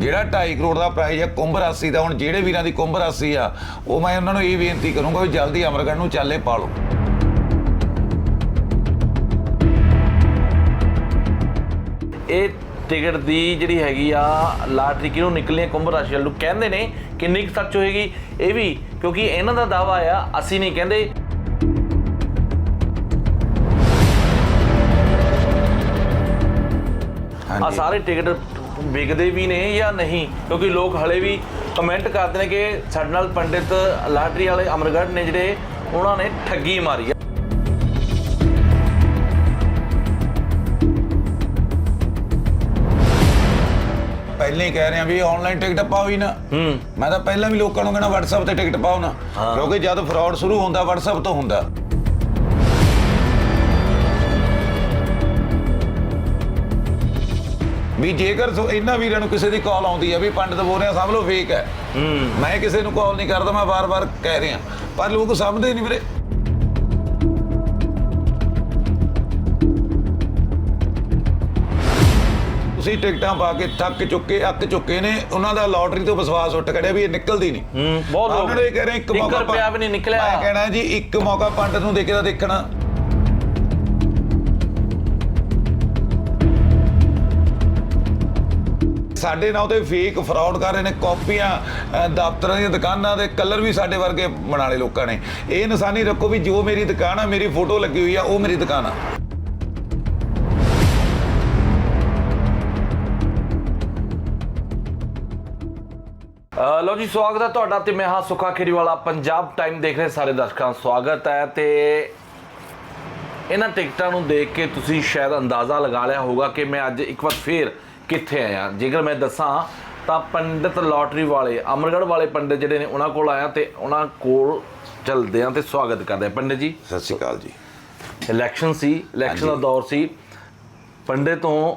ਜਿਹੜਾ 2.5 ਕਰੋੜ ਦਾ ਪ੍ਰਾਈਜ਼ ਹੈ ਕੁੰਭ ਰਾਸ਼ੀ ਦਾ ਹੁਣ ਜਿਹੜੇ ਵੀਰਾਂ ਦੀ ਕੁੰਭ ਰਾਸ਼ੀ ਆ ਉਹ ਮੈਂ ਉਹਨਾਂ ਨੂੰ ਇਹ ਬੇਨਤੀ ਕਰੂੰਗਾ ਵੀ ਜਲਦੀ ਅਮਰਗੜ੍ਹ ਨੂੰ ਚਾਲੇ ਪਾ ਲਓ। ਇਹ ਟਿਕਟ ਦੀ ਜਿਹੜੀ ਹੈਗੀ ਆ ਲਾਟਰੀ ਕਿਹਨੂੰ ਨਿਕਲਣੀ ਹੈ ਕੁੰਭ ਰਾਸ਼ੀ ਵਾਲ ਨੂੰ ਕਹਿੰਦੇ ਨੇ ਕਿੰਨੀ ਕੁ ਸੱਚ ਹੋਏਗੀ ਇਹ ਵੀ ਕਿਉਂਕਿ ਇਹਨਾਂ ਦਾ ਦਾਵਾ ਆ ਅਸੀਂ ਨਹੀਂ ਕਹਿੰਦੇ। ਆ ਸਾਰੇ ਟਿਕਟ ਵਿਕਦੇ ਵੀ ਨੇ ਜਾਂ ਨਹੀਂ? ਕਿਉਂਕਿ ਲੋਕ ਹਲੇ ਵੀ ਕਮੈਂਟ ਕਰਦੇ ਨੇ ਕਿ ਸਾਡੇ ਨਾਲ ਪੰਡਿਤ ਲਾਟਰੀ ਵਾਲੇ ਅਮਰਗੜ੍ਹ ਨੇ ਜਿਹੜੇ ਉਹਨਾਂ ਨੇ ਠੱਗੀ ਮਾਰੀ ਆ। ਪਹਿਲਾਂ ਹੀ ਕਹਿ ਰਿਹਾ ਵੀ ਆਨਲਾਈਨ ਟਿਕਟ ਪਾਓ ਹੀ ਨਾ। ਹੂੰ। ਮੈਂ ਤਾਂ ਪਹਿਲਾਂ ਵੀ ਲੋਕਾਂ ਨੂੰ ਕਹਿਣਾ WhatsApp ਤੇ ਟਿਕਟ ਪਾਓ ਨਾ। ਕਿਉਂਕਿ ਜਦ ਫਰਾਡ ਸ਼ੁਰੂ ਹੁੰਦਾ WhatsApp ਤੋਂ ਹੁੰਦਾ। ਵੀ ਜੇਕਰ ਸੋ ਇਹਨਾਂ ਵੀਰਾਂ ਨੂੰ ਕਿਸੇ ਦੀ ਕਾਲ ਆਉਂਦੀ ਹੈ ਵੀ ਪੰਡਤ ਬੋਲ ਰਿਹਾ ਸਮਝ ਲਓ ਫੇਕ ਹੈ। ਮੈਂ ਕਿਸੇ ਨੂੰ ਕਾਲ ਨਹੀਂ ਕਰਦਾ ਮੈਂ ਵਾਰ-ਵਾਰ ਕਹਿ ਰਿਹਾ। ਪਰ ਲੋਕ ਸਮਝਦੇ ਹੀ ਨਹੀਂ ਵੀਰੇ। ਤੁਸੀਂ ਟਿਕਟਾਂ ਪਾ ਕੇ ਥੱਕ ਚੁੱਕੇ ਅੱਕ ਚੁੱਕੇ ਨੇ ਉਹਨਾਂ ਦਾ ਲੋਟਰੀ ਤੋਂ ਵਿਸ਼ਵਾਸ ਉੱਠ ਖੜਿਆ ਵੀ ਇਹ ਨਿਕਲਦੀ ਨਹੀਂ। ਬਹੁਤ ਲੋਕ ਉਹਨਾਂ ਨੂੰ ਕਹਿ ਰਹੇ ਇੱਕ ਮੌਕਾ ਰੁਪਿਆ ਪਾ- ਵੀ ਨਹੀਂ ਨਿਕਲਿਆ। ਮੈਂ ਕਹਿਣਾ ਜੀ ਇੱਕ ਮੌਕਾ ਪੰਡਤ ਨੂੰ ਦੇ ਕੇ ਤਾਂ ਦੇਖਣਾ। ਸਾਡੇ ਨਾਲ ਉਹਦੇ ਫੇਕ ਫਰਾਡ ਕਰ ਰਹੇ ਨੇ ਕਾਪੀਆਂ ਦਫ਼ਤਰਾਂ ਦੀਆਂ ਦੁਕਾਨਾਂ ਦੇ ਕਲਰ ਵੀ ਸਾਡੇ ਵਰਗੇ ਬਣਾ ਲਏ ਲੋਕਾਂ ਨੇ। ਇਹ ਨਿਸ਼ਾਨੀ ਰੱਖੋ ਵੀ ਜੋ ਮੇਰੀ ਦੁਕਾਨ ਆ ਮੇਰੀ ਫੋਟੋ ਲੱਗੀ ਹੋਈ ਆ ਉਹ ਮੇਰੀ ਦੁਕਾਨ ਆ। ਅ, ਲਓ ਜੀ ਸਵਾਗਤ ਹੈ ਤੁਹਾਡਾ ਤੇ ਮੈਂ ਹਾਂ ਸੁਖਾ ਖੇਰੀਵਾਲਾ ਪੰਜਾਬ ਟਾਈਮ ਦੇਖ ਰਹੇ ਸਾਰੇ ਦਰਸ਼ਕਾਂ ਦਾ ਸਵਾਗਤ ਹੈ ਤੇ ਇਹਨਾਂ ਟਿਕਟਾਂ ਨੂੰ ਦੇਖ ਕੇ ਤੁਸੀਂ ਸ਼ਾਇਦ ਅੰਦਾਜ਼ਾ ਲਗਾ ਲਿਆ ਹੋਊਗਾ ਕਿ ਮੈਂ ਅੱਜ ਇੱਕ ਵਾਰ ਫੇਰ ਕਿੱਥੇ ਆਇਆ ਜੇਕਰ ਮੈਂ ਦੱਸਾਂ ਤਾਂ ਪੰਡਿਤ ਲੋਟਰੀ ਵਾਲੇ ਅਮਰਗੜ੍ਹ ਵਾਲੇ ਪੰਡਿਤ ਜਿਹੜੇ ਨੇ ਉਹਨਾਂ ਕੋਲ ਆਇਆ ਤੇ ਉਹਨਾਂ ਕੋਲ ਚਲਦੇ ਆ ਤੇ ਸਵਾਗਤ ਕਰਦੇ ਆ। ਪੰਡਿਤ ਜੀ? ਸਤਿ ਸ਼੍ਰੀ ਅਕਾਲ ਜੀ। ਇਲੈਕਸ਼ਨ ਸੀ ਇਲੈਕਸ਼ਨ ਦਾ। ਦੌਰ ਸੀ। ਪੰਡੇ ਤੋਂ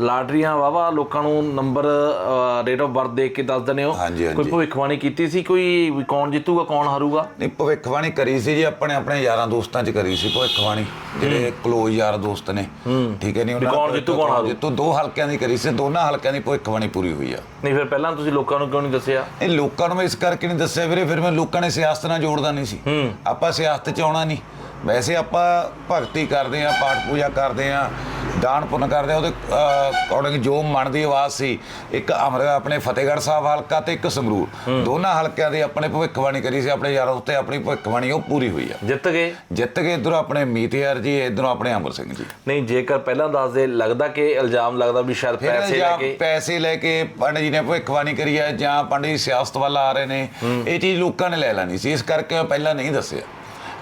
ਲਾਟਰੀਆਂ ਵਾਵਾ ਲੋਕਾਂ ਨੂੰ ਨੰਬਰ ਰੇਟ ਆਫ ਬਰਥ ਦੇ ਕੇ ਦੱਸ ਦਿੰਦੇ ਹੋ। ਕੋਈ ਭਵਿੱਖਬਾਣੀ ਕੀਤੀ ਸੀ? ਕੋਈ ਕੌਣ ਜਿੱਤੂਗਾ ਕੌਣ ਹਾਰੂਗਾ? ਨਹੀਂ ਭਵਿੱਖਬਾਣੀ ਕਰੀ ਸੀ ਜੀ ਆਪਣੇ ਆਪਣੇ ਯਾਰਾਂ ਦੋਸਤਾਂ 'ਚ ਕਰੀ ਸੀ ਭਵਿੱਖਬਾਣੀ। ਜਿਹੜੇ ਕਲੋਜ਼ ਯਾਰ ਦੋਸਤ ਨੇ। ਠੀਕ ਹੈ ਨਹੀਂ ਵੀ ਕੌਣ ਜਿੱਤੂ, ਕੌਣ ਹਾਰੂ? ਜਿੱਤੂ ਦੋ ਹਲਕਿਆਂ ਦੀ ਕਰੀ ਸੀ ਦੋਨਾਂ ਹਲਕਿਆਂ ਦੀ ਭਵਿੱਖਬਾਣੀ ਪੂਰੀ ਹੋਈ ਆ। ਨਹੀਂ ਫਿਰ ਪਹਿਲਾਂ ਤੁਸੀਂ ਲੋਕਾਂ ਨੂੰ ਕਿਉਂ ਨਹੀਂ ਦੱਸਿਆ? ਇਹ ਲੋਕਾਂ ਨੂੰ ਮੈਂ ਇਸ ਕਰਕੇ ਨਹੀਂ ਦੱਸਿਆ ਵੀਰੇ ਫਿਰ ਮੈਂ ਲੋਕਾਂ ਨੇ ਸਿਆਸਤ ਨਾਲ ਜੋੜਦਾ ਨਹੀਂ ਸੀ। ਆਪਾਂ ਸਿਆਸਤ 'ਚ ਆਉਣਾ ਨਹੀਂ। ਵੈਸੇ ਆਪਾਂ ਭਗਤੀ ਕਰਦੇ ਆ ਪਾਠ ਪੂਜਾ ਕਰਦੇ ਆ ਦਾਨ ਪੁੰਨ ਕਰਦੇ ਉਹਦੇ ਅਕੋਰਡਿੰਗ ਜੋ ਮਨ ਦੀ ਆਵਾਜ਼ ਸੀ ਇੱਕ ਅਮਰ ਆਪਣੇ ਫਤਿਹਗੜ੍ਹ ਸਾਹਿਬ ਹਲਕਾ ਤੇ ਇੱਕ ਸੰਗਰੂਰ। ਦੋਨਾਂ ਹਲਕਿਆਂ ਦੀ ਆਪਣੇ ਭਵਿੱਖਬਾਣੀ ਕਰੀ ਸੀ ਆਪਣੇ ਯਾਰਾਂ ਉੱਤੇ ਆਪਣੀ ਭਵਿੱਖਬਾਣੀ ਉਹ ਪੂਰੀ ਹੋਈ ਆ। ਜਿੱਤ ਗਏ? ਜਿੱਤ ਕੇ ਇਧਰੋਂ ਆਪਣੇ ਮੀਤਿਆਰ ਜੀ ਇਧਰੋਂ ਆਪਣੇ ਅਮਰ ਸਿੰਘ ਜੀ। ਨਹੀਂ ਜੇਕਰ ਪਹਿਲਾਂ ਦੱਸਦੇ ਲੱਗਦਾ ਕਿ ਇਲਜ਼ਾਮ ਲੱਗਦਾ ਵੀ ਸ਼ਾਇਦ ਪੈਸੇ ਲੈ ਕੇ ਪੈਸੇ ਲੈ ਕੇ ਪੰਡਿਤ ਜੀ ਨੇ ਭਵਿੱਖਬਾਣੀ ਕਰੀ ਹੈ ਜਾਂ ਪੰਡਿਤ ਜੀ ਸਿਆਸਤ ਵੱਲ ਆ ਰਹੇ ਨੇ। ਇਹ ਚੀਜ਼ ਲੋਕਾਂ ਨੇ ਲੈ ਲੈਣੀ ਸੀ ਇਸ ਕਰਕੇ ਮੈਂ ਪਹਿਲਾਂ ਨਹੀਂ ਦੱਸਿਆ।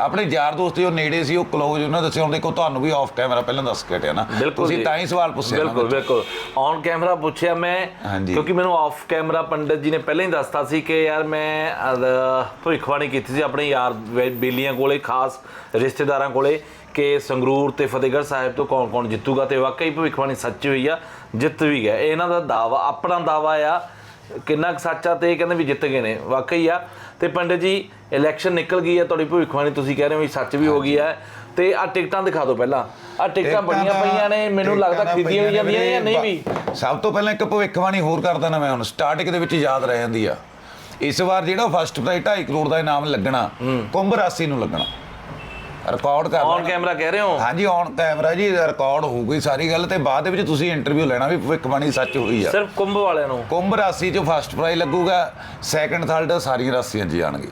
ਆਪਣੇ ਯਾਰ ਦੋਸਤ ਜੋ ਨੇੜੇ ਸੀ ਉਹ ਕਲੋਜ਼ ਉਹਨਾਂ ਦੱਸਿਆ ਹੁਣ ਦੇਖੋ ਤੁਹਾਨੂੰ ਵੀ ਆਫ ਕੈਮਰਾ ਪਹਿਲਾਂ ਦੱਸ ਕੇ ਹਟਿਆ ਨਾ ਤੁਸੀਂ। ਤਾਂ ਹੀ ਸਵਾਲ ਪੁੱਛਿਆ ਬਿਲਕੁਲ ਬਿਲਕੁਲ ਔਨ ਕੈਮਰਾ ਪੁੱਛਿਆ ਮੈਂ। ਕਿਉਂਕਿ ਮੈਨੂੰ ਆਫ ਕੈਮਰਾ ਪੰਡਿਤ ਜੀ ਨੇ ਪਹਿਲਾਂ ਹੀ ਦੱਸਤਾ ਸੀ ਕਿ ਯਾਰ ਮੈਂ ਭਵਿੱਖਬਾਣੀ ਕੀਤੀ ਸੀ ਆਪਣੇ ਯਾਰ ਬੇਲੀਆਂ ਕੋਲੇ ਖਾਸ ਰਿਸ਼ਤੇਦਾਰਾਂ ਕੋਲੇ ਕਿ ਸੰਗਰੂਰ ਤੇ ਫਤਿਹਗੜ੍ਹ ਸਾਹਿਬ ਤੋਂ ਕੌਣ ਕੌਣ ਜਿੱਤੂਗਾ ਤੇ ਵਾਕਈ ਭਵਿੱਖਬਾਣੀ ਸੱਚ ਹੋਈ ਆ ਜਿੱਤ ਵੀ ਇਹ ਇਹਨਾਂ ਦਾ ਦਾਵਾ ਆਪਣਾ ਦਾਵਾ ਆ ਕਿੰਨਾ ਕੁ ਸੱਚ ਆ ਤੇ ਇਹ ਕਹਿੰਦੇ ਵੀ ਜਿੱਤ ਗਏ ਨੇ ਵਾਕਈ ਆ। ਤੇ ਪੰਡਿਤ ਜੀ ਇਲੈਕਸ਼ਨ ਨਿਕਲ ਗਈ ਆ ਤੁਹਾਡੀ ਭਵਿੱਖਬਾਣੀ ਤੁਸੀਂ ਕਹਿ ਰਹੇ ਹੋ ਵੀ ਸੱਚ ਵੀ ਹੋ ਗਈ ਆ। ਤੇ ਆ ਟਿਕਟਾਂ ਦਿਖਾ ਦਿਓ ਪਹਿਲਾਂ। ਆ ਟਿਕਟਾਂ ਬੜੀਆਂ ਪਈਆਂ ਨੇ ਮੈਨੂੰ ਲੱਗਦਾ ਖਰੀਦੀਆਂ ਵੀ ਜਾਂਦੀਆਂ ਜਾਂ ਨਹੀਂ ਵੀ। ਸਭ ਤੋਂ ਪਹਿਲਾਂ ਇੱਕ ਭਵਿੱਖਬਾਣੀ ਹੋਰ ਕਰਦਾ ਨਾ ਮੈਂ ਹੁਣ ਸਟਾਰਟਿੰਗ ਦੇ ਵਿੱਚ ਯਾਦ ਰਹਿ ਜਾਂਦੀ ਆ। ਇਸ ਵਾਰ ਜਿਹੜਾ ਫਸਟ ਪ੍ਰਾਈਜ਼ 2.5 ਕਰੋੜ ਦਾ ਇਨਾਮ ਲੱਗਣਾ ਕੁੰਭ ਰਾਸ਼ੀ ਨੂੰ ਲੱਗਣਾ। ਰਿਕਾਰਡ ਕਰ ਔਨ। ਕੈਮਰਾ ਕਹਿ ਰਹੇ ਹੋ? ਹਾਂਜੀ ਔਨ ਕੈਮਰਾ ਜੀ ਰਿਕਾਰਡ ਹੋਊਗੀ ਸਾਰੀ ਗੱਲ ਤੇ ਬਾਅਦ ਦੇ ਵਿੱਚ ਤੁਸੀਂ ਇੰਟਰਵਿਊ ਲੈਣਾ ਵੀ ਭਵਿੱਖਬਾਣੀ ਸੱਚ ਹੋਈ ਆ। ਸਿਰਫ ਕੁੰਭ ਵਾਲਿਆਂ ਨੂੰ? ਕੁੰਭ ਰਾਸ਼ੀ 'ਚ ਫਸਟ ਪ੍ਰਾਈਜ਼ ਲੱਗੂਗਾ ਸੈਕੰਡ ਥਰਡ ਸਾਰੀਆਂ ਰਾਸ਼ੀਆਂ 'ਚ ਜਾਣਗੇ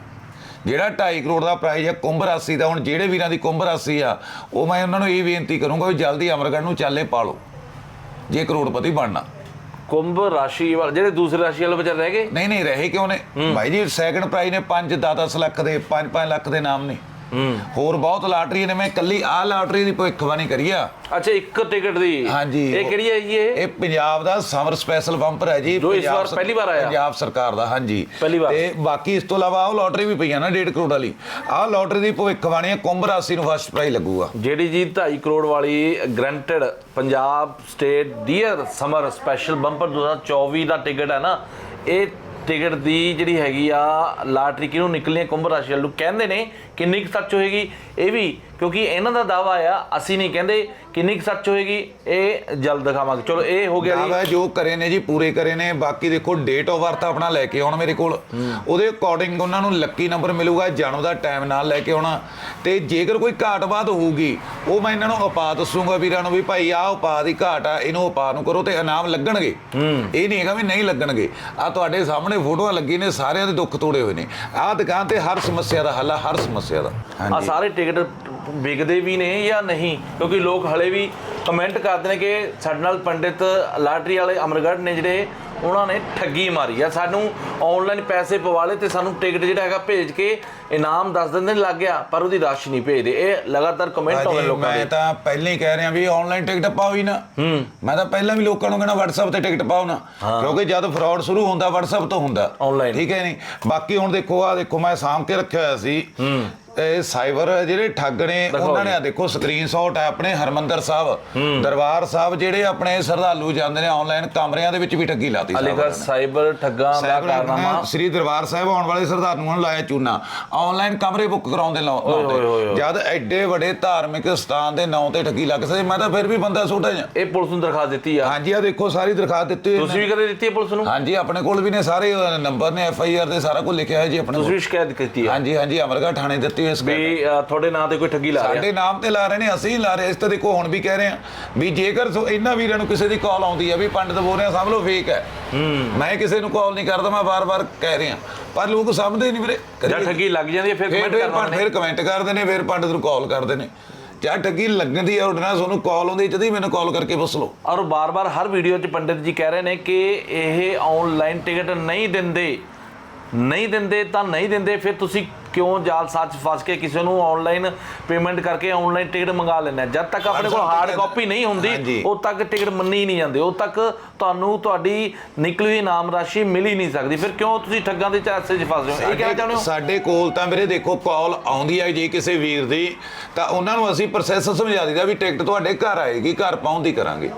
ਜਿਹੜਾ 2.5 ਕਰੋੜ ਦਾ ਪ੍ਰਾਈਜ਼ ਹੈ ਕੁੰਭ ਰਾਸ਼ੀ ਦਾ ਹੁਣ ਜਿਹੜੇ ਵੀਰਾਂ ਦੀ ਕੁੰਭ ਰਾਸ਼ੀ ਆ ਉਹ ਮੈਂ ਉਹਨਾਂ ਨੂੰ ਇਹ ਬੇਨਤੀ ਕਰੂੰਗਾ ਵੀ ਜਲਦੀ ਅਮਰਗੜ੍ਹ ਨੂੰ ਚਾਲੇ ਪਾ ਲਓ ਜੇ ਕਰੋੜਪਤੀ ਬਣਨਾ। ਕੁੰਭ ਰਾਸ਼ੀ ਵਾਲੇ ਜਿਹੜੇ ਦੂਸਰੇ ਰਾਸ਼ੀ ਵਾਲੇ ਵਿਚਾਰੇ ਰਹਿ ਗਏ? ਨਹੀਂ ਨਹੀਂ ਰਹੇ ਕਿਉਂ ਨੇ? ਭਾਈ ਜੀ ਸੈਕੰਡ ਪ੍ਰਾਈਜ਼ ਨੇ 5 10 ਲੱਖ ਦੇ 5 5 ਲੱਖ ਦੇ ਨਾਮ ਨੇ। ਹੂੰ ਹੋਰ ਬਹੁਤ ਲਾਟਰੀ ਨੇ ਮੈਂ ਕੱਲੀ ਆਹ ਲਾਟਰੀ ਦੀ ਭਵਿੱਖਬਾਣੀ ਕਰੀ ਆ। ਅੱਛਾ ਇੱਕ ਟਿਕਟ ਦੀ? ਹਾਂਜੀ ਇਹ ਕਿਹੜੀ ਹੈ ਜੀ ਇਹ? ਇਹ ਪੰਜਾਬ ਦਾ ਸਮਰ ਸਪੈਸ਼ਲ ਬੰਪਰ ਹੈ ਜੀ। ਜੋ ਇਸ ਵਾਰ ਪਹਿਲੀ ਵਾਰ ਆਇਆ। ਪੰਜਾਬ ਸਰਕਾਰ ਦਾ ਹਾਂਜੀ। ਪਹਿਲੀ ਵਾਰ। ਤੇ ਬਾਕੀ ਇਸ ਤੋਂ ਇਲਾਵਾ ਉਹ ਲੋਟਰੀ ਵੀ ਪਈ ਆ ਨਾ 1.5 ਕਰੋੜ ਵਾਲੀ। ਆਹ ਲੋਟਰੀ ਦੀ ਭਵਿੱਖਬਾਣੀ ਹੈ ਕੁੰਭ ਰਾਸ਼ੀ ਨੂੰ ਫਸਟ ਪ੍ਰਾਈਜ਼ ਲੱਗੂਗਾ। ਜਿਹੜੀ ਜੀ 2.5 ਕਰੋੜ ਵਾਲੀ guaranteed Punjab state dear summer special bumper 2024 ਦਾ ਟਿਕਟ ਹੈ ਨਾ ਇਹ ਟਿਕਟ ਦੀ ਜਿਹੜੀ ਹੈਗੀ ਆ ਲਾਟਰੀ ਕਿਹਨੂੰ ਨਿਕਲਣੀ ਹੈ? ਕੁੰਭ ਰਾਸ਼ੀ ਵਾਲ ਨੂੰ ਕਹਿੰਦੇ ਨੇ ਕਿੰਨੀ ਕੁ ਸੱਚ ਹੋਏਗੀ? ਇਹ ਵੀ ਕਿਉਂਕਿ ਇਹਨਾਂ ਦਾ ਦਾਵਾ ਆ ਅਸੀਂ ਨਹੀਂ ਕਹਿੰਦੇ ਕਿੰਨੀ ਕੁ ਸੱਚ ਹੋਏਗੀ। ਇਹ ਜਲਦ ਦਿਖਾਵਾਂਗੇ। ਚਲੋ ਇਹ ਹੋ ਗਿਆ ਜੀ। ਦਾਵਾ ਜੋ ਕਰੇ ਨੇ ਜੀ ਪੂਰੇ ਕਰੇ ਨੇ। ਬਾਕੀ ਦੇਖੋ ਡੇਟ ਆਫ ਬਰਥ ਆਪਣਾ ਲੈ ਕੇ ਆਉਣ ਮੇਰੇ ਕੋਲ। ਉਹਦੇ ਅਕੋਰਡਿੰਗ ਉਹਨਾਂ ਨੂੰ ਲੱਕੀ ਨੰਬਰ ਮਿਲੂਗਾ ਜਨਮ ਦਾ ਟਾਈਮ ਨਾਲ ਲੈ ਕੇ ਆਉਣਾ। ਤੇ ਜੇਕਰ ਕੋਈ ਘਾਟ ਬਾਤ ਹੋਊਗੀ ਉਹ ਮੈਂ ਇਹਨਾਂ ਨੂੰ ਉਪਾਅ ਦੱਸੂਗਾ ਵੀਰਾਂ ਨੂੰ ਵੀ ਭਾਈ ਆਹ ਉਪਾਅ ਦੀ ਘਾਟ ਆ ਇਹਨੂੰ ਉਪਾਅ ਨੂੰ ਕਰੋ ਤੇ ਇਨਾਮ ਲੱਗਣਗੇ। ਇਹ ਨਹੀਂ ਹੈਗਾ ਵੀ ਨਹੀਂ ਲੱਗਣਗੇ। ਆ ਤੁਹਾਡੇ ਸਾਹਮਣੇ ਫੋਟੋਆਂ ਲੱਗੀ ਨੇ ਸਾਰਿਆਂ ਦੇ ਦੁੱਖ ਤੋੜੇ ਹੋਏ ਨੇ। ਆਹ ਦੁਕਾਨ ਤੇ ਹਰ ਸਮੱਸਿਆ ਦਾ ਹੱਲ ਆ ਹਰ ਸਮੱਸਿਆ ਦਾ ਆ ਸਾਰੇ ਟਿਕਟ ਵਿਕਦੇ ਵੀ ਨੇ ਜਾਂ ਨਹੀਂ? ਕਿਉਂਕਿ ਲੋਕ ਹਲੇ ਵੀ ਕਮੈਂਟ ਕਰਦੇ ਨੇ ਕਿ ਸਾਡੇ ਨਾਲ ਪੰਡਿਤ ਲਾਟਰੀ ਵਾਲੇ ਅਮਰਗੜ੍ਹ ਨੇ ਜਿਹੜੇ ਉਹਨਾਂ ਨੇ ਠੱਗੀ ਮਾਰੀ ਆ। ਸਾਨੂੰ ਆਨਲਾਈਨ ਪੈਸੇ ਪਵਾ ਲਏ ਤੇ ਸਾਨੂੰ ਟਿਕਟ ਜਿਹੜਾ ਹੈਗਾ ਭੇਜ ਕੇ ਇਨਾਮ ਦੱਸ ਦਿੰਦੇ ਨੇ ਲੱਗ ਗਿਆ ਪਰ ਉਹਦੀ ਰਾਸ਼ੀ ਨਹੀਂ ਭੇਜਦੇ। ਇਹ ਲਗਾਤਾਰ ਕਮੈਂਟ ਆਉਂਦੇ ਲੋਕਾਂ ਮੈਂ ਦੇ ਤਾਂ ਪਹਿਲਾਂ ਹੀ ਕਹਿ ਰਿਹਾ ਵੀ ਆਨਲਾਈਨ ਟਿਕਟ ਪਾਓ ਹੀ ਨਾ। ਮੈਂ ਤਾਂ ਪਹਿਲਾਂ ਵੀ ਲੋਕਾਂ ਨੂੰ ਕਹਿੰਦਾ WhatsApp ਤੇ ਟਿਕਟ ਪਾਓ ਨਾ। ਕਿਉਂਕਿ ਜਦ ਫਰਾਡ ਸ਼ੁਰੂ ਹੁੰਦਾ WhatsApp ਤੋਂ ਹੁੰਦਾ। ਠੀਕ ਹੈ ਨਹੀਂ? ਬਾਕੀ ਹੁਣ ਦੇਖੋ ਆ ਦੇਖੋ ਮੈਂ ਸਾਂਭ ਕੇ ਰੱਖਿਆ ਹੋਇਆ ਸੀ। ਇਹ ਸਾਈਬਰ ਜਿਹੜੇ ਠੱਗ ਨੇ ਉਹਨਾਂ ਨੇ ਆ ਦੇਖੋ ਸਕਰੀਨਸ਼ਾਟ ਹੈ ਆਪਣੇ ਹਰਮੰਦਰ ਸਾਹਿਬ ਦਰਬਾਰ ਸਾਹਿਬ ਜਿਹੜੇ ਆਪਣੇ ਸ਼ਰਧਾਲੂ ਜਾਂਦੇ ਨੇ ਆਨਲਾਈਨ ਕਮਰਿਆਂ ਦੇ ਵਿੱਚ ਵੀ ਠੱਗੀ ਲਾਤੀ ਸਾਹਿਬ ਅਲੀਗੜ੍ਹ ਸਾਈਬਰ ਠੱਗਾਂ ਦਾ ਕਾਰਨਾਮਾ। ਸ੍ਰੀ ਦਰਬਾਰ ਸਾਹਿਬ ਆਉਣ ਵਾਲੇ ਸ਼ਰਧਾਲੂਆਂ ਨੂੰ ਲਾਇਆ ਚੂਨਾ। ਆਨਲਾਈਨ ਕਮਰੇ ਬੁੱਕ ਕਰਾਉਂਦੇ ਹੋਏ। ਜਦ ਐਡੇ ਵੱਡੇ ਧਾਰਮਿਕ ਸਥਾਨ ਦੇ ਨਾਂ ਤੇ ਠੱਗੀ ਲੱਗ ਸਕਦੀ ਮੈਂ ਤਾਂ ਫਿਰ ਵੀ ਬੰਦਾ ਛੋਟਾ ਜਿਹਾ। ਇਹ ਪੁਲਿਸ ਨੂੰ ਦਰਖਾਸਤ ਦਿੱਤੀ ਆ। ਹਾਂਜੀ ਆ ਦੇਖੋ ਸਾਰੀ ਦਰਖਾਸਤ ਦਿੱਤੀ ਤੁਸੀਂ ਵੀ ਕਦੇ ਦਿੱਤੀ ਹੈ ਪੁਲਿਸ ਨੂੰ? ਹਾਂਜੀ ਆਪਣੇ ਕੋਲ ਵੀ ਨੇ ਸਾਰੇ ਨੰਬਰ ਨੇ ਐਫ ਆਈ ਆਰ ਦੇ ਸਾਰਾ ਕੁਝ ਲਿਖਿਆ ਹੈ ਜੀ ਆਪਣੇ ਤੁਸੀਂ ਸ਼ਿਕਾਇਤ ਕੀਤੀ ਆ? ਹਾਂਜੀ ਹਾਂਜੀ ਅਮਰਗੜ੍ਹ ਥਾਣੇ ਦਿੱਤੀ ਹੋਈ ਇਸ ਗੱਲ ਵੀ ਅ, ਤੁਹਾਡੇ ਨਾਂ ਤੇ ਕੋਈ ਠੱਗੀ ਲਾ ਰਿਹਾ। ਸਾਡੇ ਨਾਮ ਤੇ ਲਾ ਰਹੇ ਨੇ ਅਸੀਂ ਹੀ ਲਾ ਰਹੇ ਇਸ ਤੇ ਦੇਖੋ ਹੁਣ ਵੀ ਕਹਿ ਰਹੇ ਆ। ਵੀ ਜੇਕਰ ਸੋ ਇਹਨਾਂ ਵੀਰਾਂ ਨੂੰ ਕਿਸੇ ਦੀ ਕਾਲ ਆਉਂਦੀ ਹੈ ਵੀ ਪੰਡਤ ਬੋਲ ਰਿਹਾ ਸਮਝ ਲਓ ਫੇਕ ਹੈ। ਮੈਂ ਕਿਸੇ ਨੂੰ ਕਾਲ ਨਹੀਂ ਕਰਦਾ ਮੈਂ ਵਾਰ-ਵਾਰ ਕਹਿ ਰਿਹਾ। ਪਰ ਲੋਕ ਸਮਝਦੇ ਨਹੀਂ ਵੀਰੇ। ਜਾਂ ਠੱਗੀ ਲੱਗ ਜਾਂਦੀ ਹੈ ਫਿਰ ਫਿਰ ਕਮੈਂਟ ਫਿਰ ਕਰਨਾ ਪੰਡ- ਫਿਰ ਕਮੈਂਟ ਕਰਦੇ ਨੇ ਫਿਰ ਪੰਡਤ ਨੂੰ ਕਾਲ ਕਰਦੇ ਨੇ। ਜਾਂ ਠੱਗੀ ਲੱਗਦੀ ਹੈ ਉਹਦੇ ਨਾਲ ਤੁਹਾਨੂੰ ਕਾਲ ਆਉਂਦੀ ਜਦੀ ਮੈਨੂੰ ਕਾਲ ਕਰਕੇ ਪੁੱਛ ਲਓ। ਔਰ ਬਾਰ-ਬਾਰ ਹਰ ਵੀਡੀਓ 'ਚ ਪੰਡਿਤ ਜੀ ਕਹਿ ਰਹੇ ਨੇ ਕਿ ਇਹ ਆਨਲਾਈਨ ਟਿਕਟ ਨਹੀਂ ਦਿੰਦੇ ਨਹੀਂ ਦਿੰਦੇ ਤਾਂ ਨਹੀਂ ਦਿੰਦੇ ਫਿਰ ਤੁਸੀਂ ਕਿਉਂ ਜਾਲ ਸਾਚ ਫਸ ਕੇ ਕਿਸੇ ਨੂੰ ਆਨਲਾਈਨ ਪੇਮੈਂਟ ਕਰਕੇ ਆਨਲਾਈਨ ਟਿਕਟ ਮੰਗਾ ਲੈਣਾ ਜਦ ਤੱਕ ਆਪਣੇ ਕੋਲ ਹਾਰਡ ਕਾਪੀ ਨਹੀਂ ਹੁੰਦੀ। ਉਦ ਤੱਕ ਟਿਕਟ ਮੰਨੀ ਨਹੀਂ ਜਾਂਦੀ ਉਦ ਤੱਕ ਤੁਹਾਨੂੰ ਤੁਹਾਡੀ ਨਿਕਲੀ ਹੋਈ ਇਨਾਮ ਰਾਸ਼ੀ ਮਿਲ ਹੀ ਨਹੀਂ ਸਕਦੀ। ਫਿਰ ਕਿਉਂ ਤੁਸੀਂ ਠੱਗਾਂ ਦੇ ਚਾਸੇ 'ਚ ਫਸ ਹੋ ਇਹ ਕਹਿਣਾ ਚਾਹੁੰਦੇ ਹੋ? ਸਾਡੇ ਕੋਲ ਤਾਂ ਵੀਰੇ ਦੇਖੋ ਕਾਲ ਆਉਂਦੀ ਹੈ ਜੇ ਕਿਸੇ ਵੀਰ ਦੀ ਤਾਂ ਉਹਨਾਂ ਨੂੰ ਅਸੀਂ ਪ੍ਰੋਸੈਸ ਸਮਝਾ ਦਈਦਾ ਵੀ ਟਿਕਟ ਤੁਹਾਡੇ ਘਰ ਆਏਗੀ ਘਰ ਪਹੁੰਚਦੀ ਕਰਾਂਗੇ।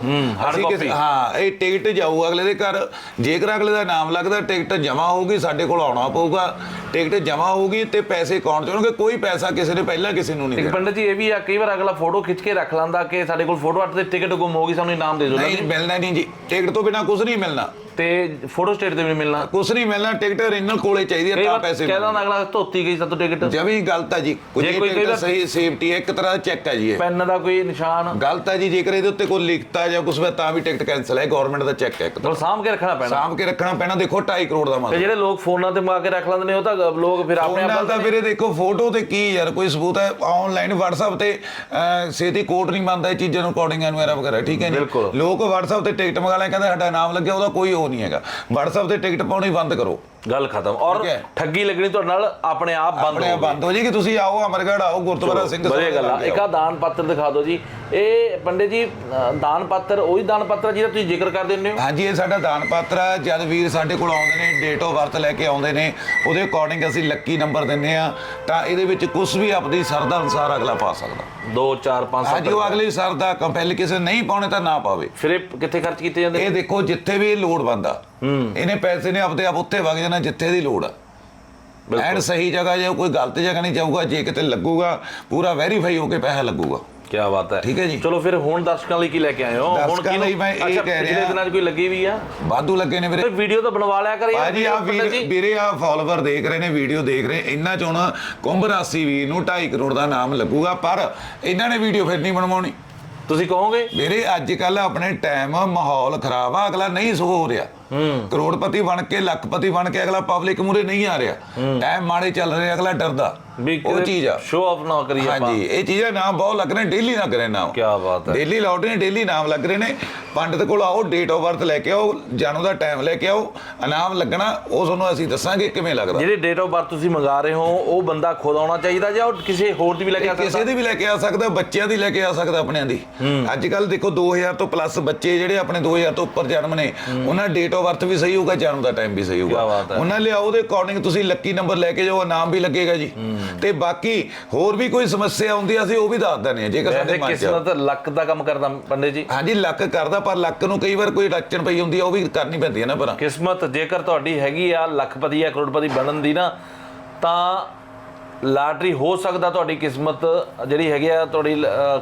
ਅਸੀਂ ਕਿਸੇ। ਹਾਂ ਇਹ ਟਿਕਟ ਜਾਊ ਅਗਲੇ ਦੇ ਘਰ। ਜੇਕਰ ਅਗਲੇ ਦਾ ਨਾਮ ਲੱਗਦਾ ਟਿਕਟ ਜਮ੍ਹਾਂ ਹੋਊਗੀ ਸਾਡੇ ਕੋਲ ਆਉਣਾ ਪਊਗਾ। ਟਿਕਟ ਜਮ੍ਹਾਂ ਹੋਊਗੀ ਤੇ ਪੈਸੇ ਅਕਾਊਂਟ ਚ ਆਉਣਗੇ ਕੋਈ ਪੈਸਾ ਕਿਸੇ ਨੇ ਪਹਿਲਾਂ ਕਿਸੇ ਨੂੰ ਨਹੀਂ ਇੱਕ ਦੇਣਾ। ਪੰਡਿਤ ਜੀ ਇਹ ਵੀ ਆ ਕਈ ਵਾਰ ਅਗਲਾ ਫੋਟੋ ਖਿੱਚ ਕੇ ਰੱਖ ਲੈਂਦਾ ਕਿ ਸਾਡੇ ਕੋਲ ਫੋਟੋ ਅੱਟ ਤੇ ਟਿਕਟ ਗੁੰਮ ਹੋ ਗਈ ਸਾਨੂੰ ਇਨਾਮ ਦੇ ਦਿਓ। ਨਹੀਂ ਮਿਲਣਾ ਨਹੀਂ ਜੀ। ਟਿਕਟ ਤੋਂ ਬਿਨਾ ਕੁਝ ਨਹੀਂ ਮਿਲਣਾ। ਤੇ ਫੋਟੋ ਸਟੇਟ ਤੇ ਵੀ ਨਹੀਂ ਮਿਲਣਾ। ਕੁਝ ਨਹੀਂ ਮਿਲਣਾ ਟਿਕਟ ਓਰੀਜਨਲ ਕੋਲੇ ਚਾਹੀਦੀ ਹੈ ਤਾਂ ਪੈਸੇ ਕਹਿ ਦਿੰਦਾ ਅਗਲਾ ਧੋਤੀ ਗਈ ਸਾਤੋਂ ਟਿਕਟ। ਜਮੀ ਗਲਤ ਹੈ ਜੀ ਕੋਈ ਟਿਕਟ ਸਹੀ ਸੇਫਟੀ ਹੈ ਇੱਕ ਤਰ੍ਹਾਂ ਦਾ ਚੈੱਕ ਹੈ ਜੀ ਇਹ। ਪੈਨ ਦਾ ਕੋਈ ਨਿਸ਼ਾਨ। ਗਲਤ ਹੈ ਜੀ ਜੇਕਰ ਇਹਦੇ ਉੱਤੇ ਕੋਈ ਲਿਖਤਾ ਜਾਂ ਕੁਝ ਵੀ ਤਾਂ ਵੀ ਟਿਕਟ ਕੈਨਸਲ ਹੈ ਗਵਰਨਮੈਂਟ ਦਾ ਚੈੱਕ ਹੈ ਇੱਕ ਚਲ ਸਾਂਭ ਕੇ ਰੱਖਣਾ ਪੈਣਾ। ਸਾਂਭ ਕੇ ਰੱਖਣਾ ਪੈਣਾ ਦੇਖੋ 2.5 ਕਰੋੜ ਦਾ ਤੇ ਮਸਲਾ ਜਿਹੜੇ ਲੋਕ ਫੋਨਾਂ ਤੇ ਮੰਗਾ ਕੇ ਰੱਖ ਲੈਂਦੇ ਨੇ ਉਹ ਤਾਂ ਲੋਕ ਫਿਰ ਆਪਣੇ ਆਪ ਦਾ ਵੀਰੇ ਦੇਖੋ ਫੋਟੋ ਤੇ ਕੀ ਯਾਰ ਕੋਈ ਸਬੂਤ ਹੈ ਆਨਲਾਈਨ WhatsApp ਤੇ ਛੇਤੀ ਕੋਡ ਨਹੀਂ ਮੰਨਦਾ ਇਹ ਚੀਜ਼ਾਂ ਨੂੰ ਕੋਡਿੰਗ ਐਨਵੇਰਾ ਵਗੈਰਾ ਠੀਕ ਹੈ ਜੀ। ਲੋਕ WhatsApp ਤੇ ਟਿਕਟ ਮੰਗਾ ਲੈ ਕਹਿੰਦੇ ਸਾਡਾ ਨਾਮ ਲੱਗਿਆ ਉਹਦਾ ਕੋਈ ਉਹ ਨਹੀਂ ਹੈਗਾ। WhatsApp ਤੇ ਟਿਕਟ ਪਾਉਣੀ ਬੰਦ ਕਰੋ। ਗੱਲ ਖਤਮ। ਔਰ ਠੀਕ ਹੈ। ਠੱਗੀ ਲੱਗਣੀ ਤੁਹਾਡੇ ਨਾਲ ਆਪਣੇ ਆਪ ਬੰਦ ਆਪਣੇ ਹੋ ਬੰਦ ਹੋ ਜੀ ਕਿ ਤੁਸੀਂ ਆਓ ਅਮਰਗੜ੍ਹ ਆਓ ਗੁਰਦੁਆਰਾ ਸਿੰਘ ਵਧੀਆ ਸਾਹਿਬ ਗੱਲ ਆ। ਇੱਕ ਆ ਦਾਨ ਪੱਤਰ ਦਿਖਾ ਦਿਓ ਜੀ। ਇਹ ਪੰਡਿਤ ਜੀ ਦਾਨ ਪੱਤਰ ਉਹੀ ਦਾਨ ਪੱਤਰ ਜਿਹਦਾ ਤੁਸੀਂ ਜ਼ਿਕਰ ਕਰ ਦਿੰਦੇ ਹੋ? ਹਾਂਜੀ ਇਹ ਸਾਡਾ ਦਾਨ ਪਾਤਰ ਹੈ ਜਦ ਵੀਰ ਸਾਡੇ ਕੋਲ ਆਉਂਦੇ ਨੇ ਡੇਟ ਆਫ ਬਰਥ ਲੈ ਕੇ ਆਉਂਦੇ ਨੇ ਉਹਦੇ ਅਕੋਰਡਿੰਗ ਅਸੀਂ ਲੱਕੀ ਨੰਬਰ ਦਿੰਨੇ ਆ ਤਾਂ ਇਹਦੇ ਵਿੱਚ ਕੁਝ ਵੀ ਆਪਣੀ ਸਰਦਾ ਅਨੁਸਾਰ ਅਗਲਾ ਪਾ ਸਕਦਾ। 2 4 5 ਹਾਂਜੀ 7 ਉਹ ਅਗਲੀ ਸਰਦਾ ਕੰਪੈਲ ਕਿਸੇ ਨਹੀਂ ਪਾਉਣੇ ਤਾਂ ਨਾ ਪਾਵੇ। ਫਿਰ ਇਹ ਕਿੱਥੇ ਖਰਚ ਕੀਤੇ ਜਾਂਦੇ ਇਹ ਦੇਖੋ ਜਿੱਥੇ ਵੀ ਇਹ ਲੋੜ ਬੰਦਾ ਇਹਨੇ ਪੈਸੇ ਨੇ ਆਪਦੇ ਆਪ ਉੱਥੇ ਵਗ ਜਾਣਾ ਜਿੱਥੇ ਦੀ ਲੋੜ ਆ। ਐਨ ਸਹੀ ਜਗ੍ਹਾ ਜੇ ਕੋਈ ਗਲਤ ਜਗ੍ਹਾ ਨਹੀਂ ਜਾਊਗਾ ਜੇ ਕਿਤੇ ਲੱਗੂਗਾ ਪੂਰਾ ਵੈਰੀਫਾਈ ਹੋ ਕੇ ਪੈਸਾ ਲੱਗੂਗਾ। ਕੀ ਬਾਤ ਹੈ। ਠੀਕ ਹੈ ਜੀ। ਚਲੋ ਫਿਰ ਹੁਣ ਦਰਸ਼ਕਾਂ ਲਈ ਕੀ ਲੈ ਕੇ ਆਏ ਹੋ? ਦਰਸ਼ਕਾਂ ਕਿਹਨੂੰ- ਲਈ ਮੈਂ ਇਹ ਕਹਿ ਪਿਛਲੇ ਰਿਹਾ- ਦਿਨਾਂ 'ਚ ਕੋਈ ਲੱਗੀ ਵੀ ਆ? ਵਾਧੂ ਲੱਗੇ ਨੇ ਵੀਰੇ। ਵੀਡੀਓ ਤਾਂ ਬਣਵਾ ਲਿਆ ਕਰ ਭਾਜੀ ਆ ਵੀਰ ਆ ਫਾਲੋਵਰ ਦੇਖ ਰਹੇ ਨੇ ਵੀਡੀਓ ਦੇਖ ਰਹੇ ਇਹਨਾਂ ਚੋਂ ਕੁੰਭ ਰਾਸੀ ਵੀਰ ਨੂੰ 2.5 ਕਰੋੜ ਦਾ ਨਾਮ ਲੱਗੂਗਾ ਪਰ ਇਹਨਾਂ ਨੇ ਵੀਡੀਓ ਫਿਰ ਨਹੀਂ ਬਣਵਾਉਣੀ। ਤੁਸੀਂ ਕਹੋਗੇ? ਵੀਰੇ ਅੱਜ ਕੱਲ ਆਪਣੇ ਟਾਈਮ ਮਾਹੌਲ ਖਰਾਬ ਆ ਅਗਲਾ ਨਹੀਂ ਸੋ ਹੋ ਰਿਹਾ। ਕਰੋੜਪਤੀ ਬਣ ਕੇ ਲੱਖਪਤੀ ਬਣ ਕੇ ਅਗਲਾ ਪਬਲਿਕ ਮੂਰੇ ਨਹੀਂ ਆ ਰਿਹਾ। ਟਾਈਮ ਮਾੜੇ ਚੱਲ ਰਹੇ ਅਗਲਾ ਡਰਦਾ। ਉਹ ਚੀਜ਼ ਆ। ਸ਼ੋ ਆਫ ਨਾ ਕਰੀਏ ਆਪਾਂ। ਹਾਂਜੀ ਇਹ ਚੀਜ਼ਾਂ ਨਾਮ ਬਹੁਤ ਲੱਗ ਰਹੇ ਡੇਲੀ ਨਾ ਕਰੇ ਨਾਮ। ਕੀ ਬਾਤ ਹੈ। ਡੇਲੀ ਲਾਉਟ ਨੇ ਡੇਲੀ ਨਾਮ ਲੱਗ ਰਹੇ ਨੇ। ਪੰਡਤ ਕੋਲ ਆਓ ਡੇਟ ਆਫ ਬਰਥ ਲੈ ਕੇ ਆਓ ਜਨਮ ਦਾ ਟਾਈਮ ਲੈ ਕੇ ਆਓ ਇਨਾਮ ਲੱਗਣਾ ਉਹ ਤੁਹਾਨੂੰ ਅਸੀਂ ਦੱਸਾਂਗੇ ਕਿਵੇਂ ਲੱਗਦਾ ਜਿਹੜੇ ਡੇਟ ਆਫ ਬਰਥ ਤੁਸੀਂ ਮੰਗਾ ਰਹੇ ਹੋ ਉਹ ਬੰਦਾ ਖੁਦ ਆਉਣਾ ਚਾਹੀਦਾ ਜਾਂ ਉਹ ਕਿਸੇ ਹੋਰ ਦੀ ਵੀ ਲੈ ਕੇ ਆ ਕਿਸੇ ਸਕਦਾ? ਦੀ ਵੀ ਲੈ ਕੇ ਆ ਸਕਦਾ ਬੱਚਿਆਂ ਦੀ ਲੈ ਕੇ ਆ ਸਕਦਾ ਆਪਣਿਆਂ ਦੀ। ਅੱਜ ਕੱਲ ਦੇਖੋ 2000 ਤੋਂ ਪਲੱਸ ਬੱਚੇ ਜਿਹੜੇ ਆਪਣੇ 2000 ਤੋਂ ਉੱਪਰ ਜਨਮ ਨੇ ਉਹਨਾਂ ਡੇਟ ਆਫ ਬਰਥ ਵੀ ਸਹੀ ਹੋਊਗਾ ਜਨਮ ਦਾ ਟਾਈਮ ਵੀ ਸਹੀ ਹੋਊਗਾ। ਉਹਨਾਂ ਲਈ ਉਹਦੇ ਅਕੋਰਡਿੰਗ ਤੁਸੀਂ ਲੱਕੀ ਨੰਬਰ ਲੈ ਕੇ ਜਾਓ ਇਨਾਮ ਵੀ ਲੱਗੇਗਾ ਜੀ। ਤੇ ਬਾਕੀ ਹੋਰ ਵੀ ਕੋਈ ਸਮੱਸਿਆ ਆਉਂਦੀ ਆ, ਅਸੀਂ ਉਹ ਵੀ ਦੱਸ ਦਿੰਦੇ ਹਾਂ ਜੇਕਰ ਸਾਡੇ ਮਨ ਚ ਕਿਸਮਤ ਲੱਕ ਦਾ ਕੰਮ ਕਰਦਾ ਪੰਡਿਤ ਜੀ। ਹਾਂਜੀ ਲੱਕ ਕਰਦਾ ਪਰ ਲੱਕ ਨੂੰ ਕਈ ਵਾਰ ਕੋਈ ਅੜਚਣ ਪਈ ਹੁੰਦੀ ਆ ਉਹ ਵੀ ਕਰਨੀ ਪੈਂਦੀ ਹੈ ਨਾ ਪਰ ਕਿਸਮਤ ਜੇਕਰ ਤੁਹਾਡੀ ਹੈਗੀ ਆ ਲੱਖਪਤੀ ਜਾਂ ਕਰੋੜਪਤੀ ਬਣਨ ਦੀ ਨਾ ਤਾਂ ਲਾਟਰੀ ਹੋ ਸਕਦਾ ਤੁਹਾਡੀ ਕਿਸਮਤ ਜਿਹੜੀ ਹੈਗੀ ਆ ਤੁਹਾਡੀ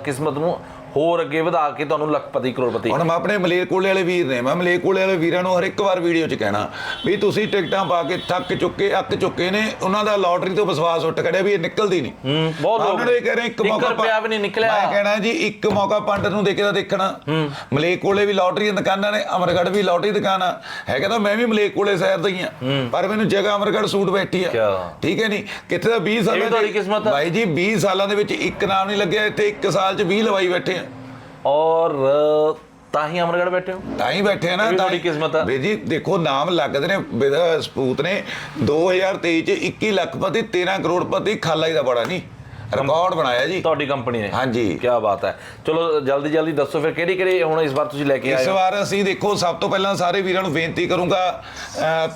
ਕਿਸਮਤ ਨੂੰ ਹੋਰ ਅੱਗੇ ਵਧਾ ਕੇ ਤੁਹਾਨੂੰ ਲੱਖਪਤੀ ਕਰੋੜਪਤੀ। ਹੁਣ ਮੈਂ ਆਪਣੇ ਮਲੇਰਕੋਲੇ ਵਾਲੇ ਵੀਰ ਨੇ ਮੈਂ ਮਲੇਰਕੋਲੇ ਵਾਲੇ ਵੀਰਾਂ ਨੂੰ ਹਰ ਇੱਕ ਵਾਰ ਵੀਡੀਓ 'ਚ ਕਹਿਣਾ ਵੀ ਤੁਸੀਂ ਟਿਕਟਾਂ ਪਾ ਕੇ ਥੱਕ ਚੁੱਕੇ ਅੱਕ ਚੁੱਕੇ ਨੇ ਉਹਨਾਂ ਦਾ ਲਾਟਰੀ ਤੋਂ ਵਿਸ਼ਵਾਸ ਉੱਠ ਖੜਿਆ ਵੀ ਇਹ ਨਿਕਲਦੀ ਨਹੀਂ। ਹੂੰ ਬਹੁਤ ਲੋਕ ਉਹਨਾਂ ਨੂੰ ਕਹਿ ਰਿਹਾ ਇੱਕ ਮੌਕਾ ਰੁਪਿਆ ਵੀ ਨਹੀਂ ਨਿਕਲਿਆ। ਮੈਂ ਕਹਿਣਾ ਜੀ ਇੱਕ ਮੌਕਾ ਪੰਡਤ ਨੂੰ ਦੇ ਕੇ ਤਾਂ ਦੇਖਣਾ। ਮਲੇਰਕੋਲੇ ਵੀ ਲਾਟਰੀ ਦੀਆਂ ਦੁਕਾਨਾਂ ਨੇ ਅਮਰਗੜ੍ਹ ਵੀ ਲਾਟਰੀ ਦੁਕਾਨ ਆ। ਹੈਗਾ ਤਾਂ ਮੈਂ ਵੀ ਮਲੇਰਕੋਲੇ ਸ਼ਹਿਰ ਦਾ ਹੀ ਆ। ਪਰ ਮੈਨੂੰ ਜਗ੍ਹਾ ਅਮਰਗੜ੍ਹ ਸੂਟ ਬੈਠੀ ਆ? ਠੀਕ ਹੈ ਨਹੀਂ ਕਿੱਥੇ ਦਾ 20 ਸਾਲਾਂ ਚ- ਕਿਸਮਤ। ਬਾਈ ਜੀ 20 ਸਾਲਾਂ ਦੇ ਵਿੱਚ ਇੱਕ ਨਾਮ ਨਹੀਂ ਲੱਗਿਆ ਇੱਥੇ ਇੱਕ ਸਾਲ 'ਚ 20 ਲਵਾਈ ਬੈਠੇ ਆ। ਔਰ ਤਾਂ ਹੀ ਅਮਰਗੜ ਬੈਠੇ ਹੋ? ਤਾਂ ਹੀ ਬੈਠੇ ਆ ਨਾ ਇਹ ਵੀ ਤਾਂ ਤੁਹਾਡੀ ਕਿਸਮਤ ਆ। ਵੀਰ ਜੀ ਦੇਖੋ ਨਾਮ ਲੱਗਦੇ ਨੇ ਸਪੂਤ ਨੇ। 2023 ਚ 21 ਲੱਖਪਤੀ 13 ਕਰੋੜਪਤੀ ਖਾਲਾ ਹੀ ਦਾ ਬੜਾ ਨਹੀਂ ਰਿਕਾਰਡ ਬਣਾਇਆ ਜੀ। ਤੁਹਾਡੀ ਕੰਪਨੀ ਨੇ। ਹਾਂਜੀ। ਕੀ ਬਾਤ ਹੈ। ਚਲੋ ਜਲਦੀ ਜਲਦੀ ਦੱਸੋ ਫਿਰ ਕਿਹੜੀ ਕਿਹੜੀ ਹੁਣ ਇਸ ਵਾਰ ਤੁਸੀਂ ਲੈ ਕੇ ਆਏ ਇਸ ਵਾਰ ਅਸੀਂ ਦੇਖੋ ਸਭ ਤੋਂ ਪਹਿਲਾਂ ਸਾਰੇ ਵੀਰਾਂ ਨੂੰ ਬੇਨਤੀ ਕਰੂੰਗਾ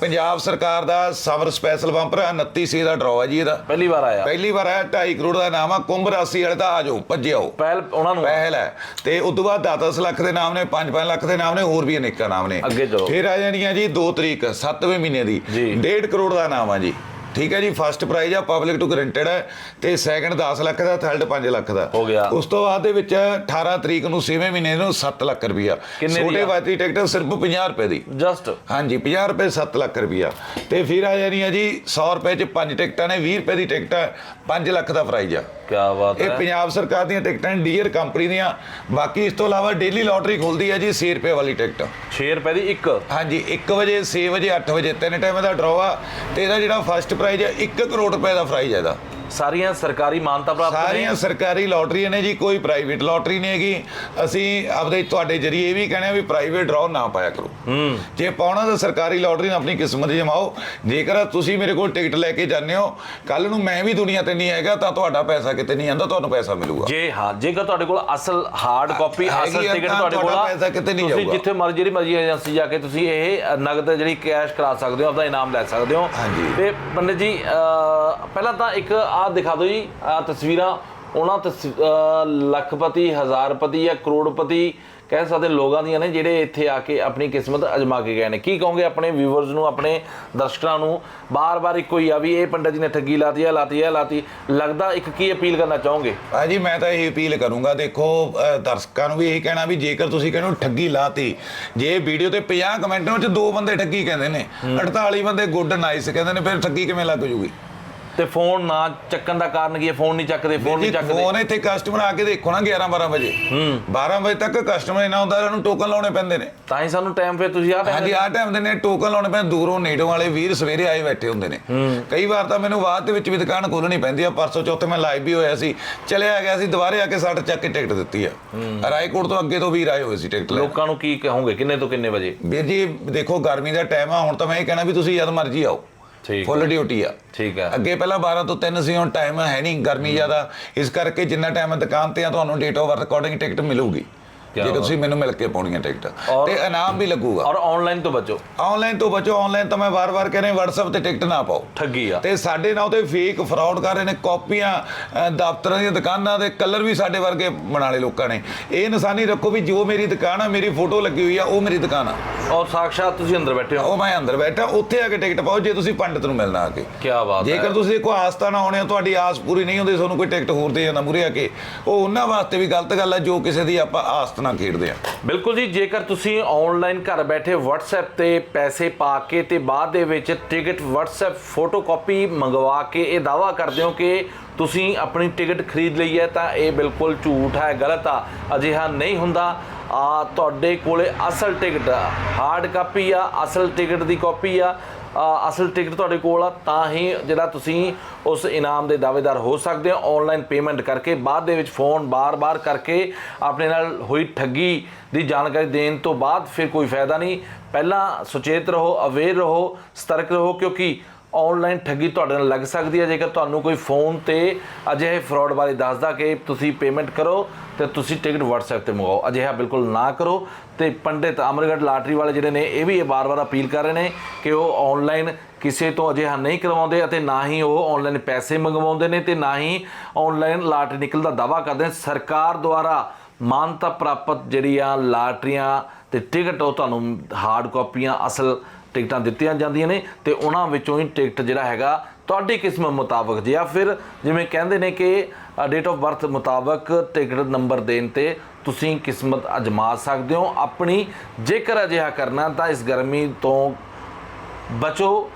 ਪੰਜਾਬ ਸਰਕਾਰ ਦਾ ਸਬਰ ਸਪੈਸ਼ਲ ਬੰਪਰ 29 ਸੀ ਦਾ ਡਰਾਅ ਹੈ ਜੀ ਇਹਦਾ। ਪਹਿਲੀ ਵਾਰ ਆਇਆ। ਪਹਿਲੀ ਵਾਰ ਆਇਆ 2.5 ਕਰੋੜ ਦਾ ਨਾਮ ਆ ਕੁੰਭ ਰਾਸ਼ੀ ਵਾਲੇ ਦਾ ਆ ਜਾਓ ਭੱਜਿਓ ਪਹਿਲ ਉਹਨਾਂ ਨੂੰ। ਪਹਿਲ ਹੈ। ਤੇ ਉਸ ਤੋਂ ਬਾਅਦ 10 ਲੱਖ ਦੇ ਨਾਮ ਨੇ 5-5 ਲੱਖ ਦੇ ਨਾਮ ਨੇ ਹੋਰ ਵੀ ਅਨੇਕਾਂ ਨਾਮ ਨੇ। ਅੱਗੇ ਚਲੋ। ਫਿਰ ਆ ਜਾਣੀਆਂ ਜੀ 2 ਤਰੀਕ 7ਵੇਂ ਮਹੀਨੇ ਦੀ। ਜੀ। 1.5 ਕਰੋੜ ਦਾ ਨਾਮ ਆ ਜੀ। ਠੀਕ ਹੈ ਜੀ ਫਸਟ ਪ੍ਰਾਈਜ਼ ਆ ਪਬਲਿਕ ਟੂ ਗਰੰਟਡ ਹੈ ਤੇ ਸੈਕੰਡ 10 ਲੱਖ ਦਾ ਥਰਡ 5 ਲੱਖ ਦਾ। ਹੋ ਗਿਆ। ਉਸ ਤੋਂ ਬਾਅਦ ਦੇ ਵਿੱਚ 18 ਤਰੀਕ ਨੂੰ 6ਵੇਂ ਮਹੀਨੇ ਨੂੰ 7 ਲੱਖ ਦੀ ਛੋਟੇ ਆ? ਵਾਤੀ ਟਿਕਟ ਸਿਰਫ 50 ਰੁਪਏ ਦੀ। ਜਸਟ ਹਾਂਜੀ 50 ਰੁਪਏ 7 ਲੱਖ ਰੁਪਈਆ। ਤੇ ਫਿਰ ਆ ਜਾਣੀਆਂ ਜੀ 100 ਰੁਪਏ ਚ 5 ਟਿਕਟਾਂ ਨੇ 20 ਰੁਪਏ ਦੀ ਟਿਕਟ ਹੈ। 5 ਲੱਖ ਦਾ ਪ੍ਰਾਈਜ਼ ਆ। ਕੀ ਬਾਤ ਇਹ ਹੈ। ਪੰਜਾਬ ਸਰਕਾਰ ਦੀਆਂ ਟਿਕਟਾਂ ਨੇ ਡੀਅਰ ਕੰਪਨੀ ਦੀਆਂ। ਬਾਕੀ ਇਸ ਤੋਂ ਇਲਾਵਾ ਡੇਲੀ ਲੋਟਰੀ ਖੁੱਲਦੀ ਹੈ ਜੀ 6 ਰੁਪਏ ਵਾਲੀ ਟਿਕਟ। 6 ਰੁਪਏ ਦੀ ਇੱਕ? ਹਾਂਜੀ 1 ਵਜੇ 6 ਵਜੇ 8 ਵਜੇ ਤਿੰਨ ਟਾਈਮ ਦਾ ਡਰਾਅ ਆ। ਤੇ ਇਹਦਾ ਜਿਹੜਾ ਫਸਟ ਪ੍ਰਾਈਜ਼ ਹੈ 1 ਕਰੋੜ ਰੁਪਏ ਦਾ ਪ੍ਰਾਈਜ਼ ਹੈ ਇਹਦਾ। ਸਾਰੀਆਂ ਸਰਕਾਰੀ ਮਾਨਤਾ ਪ੍ਰਾਪਤ ਨੇ ਸਾਰੀਆਂ ਸਰਕਾਰੀ ਲੋਟਰੀਆਂ ਨੇ ਜੀ ਕੋਈ ਪ੍ਰਾਈਵੇਟ ਲੋਟਰੀ ਨਹੀਂ ਹੈਗੀ। ਅਸੀਂ ਆਪਦੇ ਤੁਹਾਡੇ ਜਰੀਏ ਇਹ ਵੀ ਕਹਿੰਦੇ ਆ ਵੀ ਪ੍ਰਾਈਵੇਟ ਡਰਾਅ ਨਾ ਪਾਇਆ ਕਰੋ। ਹੂੰ। ਜੇ ਪਾਉਣਾ ਤਾਂ ਸਰਕਾਰੀ ਲੋਟਰੀ ਨੂੰ ਆਪਣੀ ਕਿਸਮਤ ਜਮਾਓ। ਜੇਕਰ ਤੁਸੀਂ ਮੇਰੇ ਕੋਲ ਟਿਕਟ ਲੈ ਕੇ ਜਾਂਦੇ ਹੋ ਕੱਲ ਨੂੰ ਮੈਂ ਵੀ ਦੁਨੀਆ ਤੇ ਨਹੀਂ ਹੈਗਾ ਤਾਂ ਤੁਹਾਡਾ ਪੈਸਾ ਕਿਤੇ ਨਹੀਂ ਆਂਦਾ ਤੁਹਾਨੂੰ ਪੈਸਾ ਮਿਲੂਗਾ। ਜੇ ਹਾਂ ਜੇਕਰ ਤੁਹਾਡੇ ਕੋਲ ਅਸਲ ਹਾਰਡ ਕਾਪੀ ਹੈਗੀ ਅਸਲ ਆ ਟਿਕਟ ਤਾਂ ਤੁਹਾਡੇ ਕੋਲ ਤੁਹਾਡਾ ਆ ਪੈਸਾ ਕਿਤੇ ਨਹੀਂ ਤੁਸੀਂ ਜਾਊਗਾ। ਜਿੱਥੇ ਮਰਜ਼ੀ ਜਿਹੜੀ ਮਰਜ਼ੀ ਏਜੰਸੀ ਜਾ ਕੇ ਤੁਸੀਂ ਇਹ ਨਗਦ ਜਿਹੜੀ ਕੈਸ਼ ਕਰਾ ਸਕਦੇ ਹੋ ਆਪਦਾ ਇਨਾਮ ਲੈ ਸਕਦੇ ਹੋ। ਹਾਂਜੀ। ਤੇ ਪੰਡਿਤ ਜੀ ਪਹਿਲਾਂ ਤਾਂ ਇੱਕ ਆਹ ਦਿਖਾ ਦਿਓ ਜੀ ਆਹ ਤਸਵੀਰਾਂ। ਉਹਨਾਂ ਲੱਖਪਤੀ ਹਜ਼ਾਰਪਤੀ ਜਾਂ ਕਰੋੜਪਤੀ ਕਹਿ ਸਕਦੇ ਲੋਕਾਂ ਦੀਆਂ ਨੇ ਜਿਹੜੇ ਇੱਥੇ ਆ ਕੇ ਆਪਣੀ ਕਿਸਮਤ ਅਜਮਾ ਕੇ ਗਏ ਨੇ। ਕੀ ਕਹੋਗੇ ਆਪਣੇ ਵਿਊਵਰਸ ਨੂੰ ਆਪਣੇ ਦਰਸ਼ਕਾਂ ਨੂੰ? ਬਾਰ-ਬਾਰ ਇੱਕੋ ਹੀ ਆ ਵੀ ਇਹ ਪੰਡਿਤ ਜੀ ਨੇ ਠੱਗੀ ਲਾਤੀ ਹੈ ਲਾਤੀ ਹੈ ਲਾਤੀ। ਲੱਗਦਾ ਇੱਕ ਕੀ ਅਪੀਲ ਕਰਨਾ ਚਾਹੋਗੇ? ਭਾਜੀ ਮੈਂ ਤਾਂ ਇਹ ਅਪੀਲ ਕਰੂੰਗਾ ਦੇਖੋ ਦਰਸ਼ਕਾਂ ਨੂੰ ਵੀ ਇਹ ਕਹਿਣਾ ਵੀ ਜੇਕਰ ਤੁਸੀਂ ਕਹਿੰਦੇ ਹੋ ਠੱਗੀ ਲਾਤੀ ਜੇ ਵੀਡੀਓ ਤੇ 50 ਕਮੈਂਟਾਂ ਵਿੱਚ ਦੋ ਬੰਦੇ ਠੱਗੀ ਕਹਿੰਦੇ ਨੇ 48 ਬੰਦੇ ਗੁੱਡ ਨਾਈਸ ਕਹਿੰਦੇ ਨੇ ਫਿਰ ਠੱਗੀ ਕਿਵੇਂ ਲੱਗ ਜੂਗੀ? ਤੇ ਫੋਨ ਨਾ ਚੱਕਣ ਦਾ ਕਾਰਨ ਕੀ ਹੈ? ਫੋਨ ਨਹੀਂ ਚੱਕਦੇ ਫੋਨ ਨਹੀਂ ਚੱਕਦੇ। ਫੋਨ ਇੱਥੇ ਕਸਟਮਰ ਆ ਕੇ ਦੇਖੋ ਨਾ 11 12 ਵਜੇ। 12 ਵਜੇ ਤੱਕ ਕਸਟਮਰ ਇਹਨਾਂ ਹੁੰਦਾ ਇਹਨਾਂ ਨੂੰ ਟੋਕਨ ਲਾਉਣੇ ਪੈਂਦੇ ਨੇ। ਤਾਂ ਹੀ ਸਾਨੂੰ ਟਾਈਮ ਫਿਰ ਤੁਸੀਂ ਆ ਹਾਂਜੀ ਆਹ ਟਾਈਮ ਦੇ ਨੇ ਟੋਕਨ ਲਾਉਣੇ ਪੈਂਦੇ ਦੂਰੋਂ ਨੇੜੋਂ ਵਾਲੇ ਵੀਰ ਸਵੇਰੇ ਆਏ ਬੈਠੇ ਹੁੰਦੇ ਨੇ। ਕਈ ਵਾਰ ਤਾਂ ਮੈਨੂੰ ਬਾਅਦ ਦੇ ਵਿੱਚ ਵੀ ਦੁਕਾਨ ਖੋਲਣੀ ਪੈਂਦੀ ਆ ਪਰਸੋਂ ਚੌਥੇ ਮੈਂ ਲਾਈਵ ਵੀ ਹੋਇਆ ਸੀ ਚਲਿਆ ਗਿਆ ਸੀ ਦੁਬਾਰੇ ਆ ਕੇ ਸੱਟ ਚੱਕ ਕੇ ਟਿਕਟ ਦਿੱਤੀ ਆ। ਰਾਏਕੋਟ ਤੋਂ ਅੱਗੇ ਤੋਂ ਵੀਰ ਆਏ ਹੋਏ ਸੀ ਟਿਕਟ ਲੈ ਲੋਕਾਂ ਨੂੰ ਕੀ ਕਹੋਗੇ? ਕਿੰਨੇ ਤੋਂ ਕਿੰਨੇ ਵਜੇ? ਵੀਰ ਜੀ ਦੇਖੋ ਗਰਮੀ ਦਾ ਟਾਈਮ ਆ ਹੁਣ ਤਾਂ ਮੈਂ ਇਹ ਕਹਿਣਾ ਵੀ ਤੁਸੀਂ ਜਦ ਮਰਜ਼ੀ ਆਓ। ਠੀਕ ਫੁੱਲ ਡਿਊਟੀ ਆ। ਠੀਕ ਹੈ। ਅੱਗੇ ਪਹਿਲਾਂ 12 ਤੋਂ 3 ਸੀ ਹੁਣ ਟਾਈਮ ਹੈ ਨਹੀਂ ਗਰਮੀ ਜ਼ਿਆਦਾ। ਇਸ ਕਰਕੇ ਜਿੰਨਾ ਟਾਈਮ ਦੁਕਾਨ ਤੇ ਆ ਤੁਹਾਨੂੰ date of birth according ticket ਮਿਲੂਗੀ। ਜੇ। ਤੁਸੀਂ ਮੈਨੂੰ ਮਿਲ ਕੇ ਪਾਉਣੀਆਂ ਟਿਕਟ। ਤੇ ਇਨਾਮ ਵੀ ਲੱਗੂਗਾ। ਔਰ ਆਨਲਾਈਨ ਤੋਂ ਬਚੋ। ਆਨਲਾਈਨ ਤੋਂ ਬਚੋ ਆਨਲਾਈਨ ਤਾਂ ਮੈਂ ਵਾਰ-ਵਾਰ ਕਹਿ ਰਿਹਾ WhatsApp ਤੇ ਟਿਕਟ ਨਾ ਪਾਓ। ਠੱਗੀ ਆ। ਤੇ ਸਾਡੇ ਨਾਲ ਉਹਦੇ ਫੇਕ ਫਰਾਡ ਕਰ ਰਹੇ ਨੇ ਕਾਪੀਆਂ ਦਫ਼ਤਰਾਂ ਦੀਆਂ ਦੁਕਾਨਾਂ ਦੇ ਕਲਰ ਵੀ ਸਾਡੇ ਵਰਗੇ ਬਣਾ ਲਏ ਲੋਕਾਂ ਨੇ। ਇਹ ਨਿਸ਼ਾਨੀ ਰੱਖੋ ਵੀ ਜੋ ਮੇਰੀ ਦੁਕਾਨ ਆ ਮੇਰੀ ਫੋਟੋ ਲੱਗੀ ਹੋਈ ਆ ਉਹ ਮੇਰੀ ਦੁਕਾਨ ਆ। ਔਰ ਸਾਖਸ਼ਾਤ ਤੁਸੀਂ ਅੰਦਰ ਬੈਠੇ ਹੋ। ਉਹ ਮੈਂ ਅੰਦਰ ਬੈਠਾ ਉੱਥੇ ਆ ਕੇ ਟਿਕਟ ਪਾਓ ਜੇ ਤੁਸੀਂ ਪੰਡਤ ਨੂੰ ਮਿਲਣਾ ਆ ਕੇ। ਕੀ ਬਾਤ ਹੈ। ਜੇਕਰ ਤੁਸੀਂ ਕੋਈ ਆਸਤਾ ਨਾ ਆਉਣੇ ਹੋ ਤੁਹਾਡੀ ਆਸ ਪੂਰੀ ਨਹੀਂ ਹੁੰਦੀ ਤੁਹਾਨੂੰ ਕੋਈ ਟਿਕਟ ਹੋਰ ਦੇ ਜਾਂਦਾ ਮੂਰੇ ਆ ਕੇ। ਉਹ ਉਹਨਾਂ ਵਾਸਤੇ ਵੀ ਗਲਤ ਗੱਲ ਹੈ ਜੋ ਕਿਸੇ ਦੀ ਆਪਾਂ ਆਸਤ ਨਾਲ ਖੇਡਦੇ ਆ। ਬਿਲਕੁਲ ਜੀ, ਜੇਕਰ ਤੁਸੀਂ ਆਨਲਾਈਨ ਘਰ ਬੈਠੇ WhatsApp ਤੇ ਪੈਸੇ ਪਾ ਕੇ ਤੇ ਬਾਅਦ ਦੇ ਵਿੱਚ ਟਿਕਟ WhatsApp ਫੋਟੋਕਾਪੀ ਮੰਗਵਾ ਕੇ ਇਹ ਦਾਵਾ ਕਰਦੇ ਹੋ ਕਿ ਤੁਸੀਂ ਆਪਣੀ ਟਿਕਟ ਖਰੀਦ ਲਈ ਹੈ, ਤਾਂ ਇਹ ਬਿਲਕੁਲ ਝੂਠ ਹੈ, ਗਲਤ ਆ। ਅਜਿਹਾ ਨਹੀਂ ਹੁੰਦਾ। ਆ, ਤੁਹਾਡੇ ਕੋਲੇ ਅਸਲ ਟਿਕਟ ਹਾਰਡ ਕਾਪੀ ਆ, ਅਸਲ ਟਿਕਟ ਦੀ ਕਾਪੀ ਆ। ਅਸਲ ਟਿਕਟ ਤੁਹਾਡੇ ਕੋਲ ਆ, ਤਾਂ ਹੀ ਜਿਹੜਾ ਤੁਸੀਂ ਉਸ ਇਨਾਮ ਦੇ ਦਾਅਵੇਦਾਰ ਹੋ ਸਕਦੇ ਹੋ ਆਨਲਾਈਨ ਪੇਮੈਂਟ ਕਰਕੇ, ਬਾਅਦ ਦੇ ਵਿੱਚ ਫੋਨ ਬਾਰ-ਬਾਰ ਕਰਕੇ ਆਪਣੇ ਨਾਲ ਹੋਈ ਠੱਗੀ ਦੀ ਜਾਣਕਾਰੀ ਦੇਣ ਤੋਂ ਬਾਅਦ ਫਿਰ ਕੋਈ ਫਾਇਦਾ ਨਹੀਂ। ਪਹਿਲਾਂ ਸੁਚੇਤ ਰਹੋ ਅਵੇਅਰ ਰਹੋ, ਸਤਰਕ ਰਹੋ, ਕਿਉਂਕਿ ਆਨਲਾਈਨ ਠੱਗੀ ਤੁਹਾਡੇ ਨਾਲ ਲੱਗ ਸਕਦੀ ਹੈ, ਜੇਕਰ ਤੁਹਾਨੂੰ ਕੋਈ ਫੋਨ ਤੇ ਅਜਿਹੇ ਫਰਾਡ ਬਾਰੇ ਦੱਸਦਾ ਕਿ ਤੁਸੀਂ ਪੇਮੈਂਟ ਕਰੋ ਤੇ ਤੁਸੀਂ ਟਿਕਟ WhatsApp ਤੇ ਮੰਗਾਓ ਅਜਿਹਾ ਬਿਲਕੁਲ ਨਾ ਕਰੋ ਤੇ ਪੰਡਿਤ ਅਮਰਗੜ੍ਹ ਲਾਟਰੀ ਵਾਲੇ ਜਿਹੜੇ ਨੇ, ਇਹ ਵੀ ਇਹ ਬਾਰ-ਬਾਰ ਅਪੀਲ ਕਰ ਰਹੇ ਨੇ ਕਿ ਉਹ ਆਨਲਾਈਨ ਕਿਸੇ ਤੋਂ ਅਜਿਹਾ ਨਹੀਂ ਕਰਵਾਉਂਦੇ ਅਤੇ ਨਾ ਹੀ ਉਹ ਆਨਲਾਈਨ ਪੈਸੇ ਮੰਗਵਾਉਂਦੇ ਨੇ ਤੇ ਨਾ ਹੀ ਆਨਲਾਈਨ ਲਾਟਰੀ ਨਿਕਲਣ ਦਾ ਦਾਵਾ ਕਰਦੇ ਨੇ। ਸਰਕਾਰ ਦੁਆਰਾ ਮਾਨਤਾ ਪ੍ਰਾਪਤ ਜਿਹੜੀਆਂ ਲਾਟਰੀਆਂ ਤੇ ਟਿਕਟ ਉਹ ਤੁਹਾਨੂੰ ਹਾਰਡ ਕਾਪੀਆਂ ਅਸਲ ਟਿਕਟਾਂ ਦਿੱਤੀਆਂ ਜਾਂਦੀਆਂ ਨੇ ਤੇ ਉਹਨਾਂ ਵਿੱਚੋਂ ਹੀ ਟਿਕਟ ਜਿਹੜਾ ਹੈਗਾ ਤੁਹਾਡੀ ਕਿਸਮਤ ਮੁਤਾਬਕ ਜਾਂ ਫਿਰ ਜਿਵੇਂ ਕਹਿੰਦੇ ਨੇ ਕਿ ਡੇਟ ਆਫ ਬਰਥ ਮੁਤਾਬਕ ਟਿਕਟ ਨੰਬਰ ਦੇਣ ਤੇ ਤੁਸੀਂ ਕਿਸਮਤ ਅਜਮਾ ਸਕਦੇ ਹੋ। ਆਪਣੀ ਜੇਕਰ ਅਜਿਹਾ ਕਰਨਾ ਤਾਂ ਇਸ ਗਰਮੀ ਤੋਂ ਬਚੋ।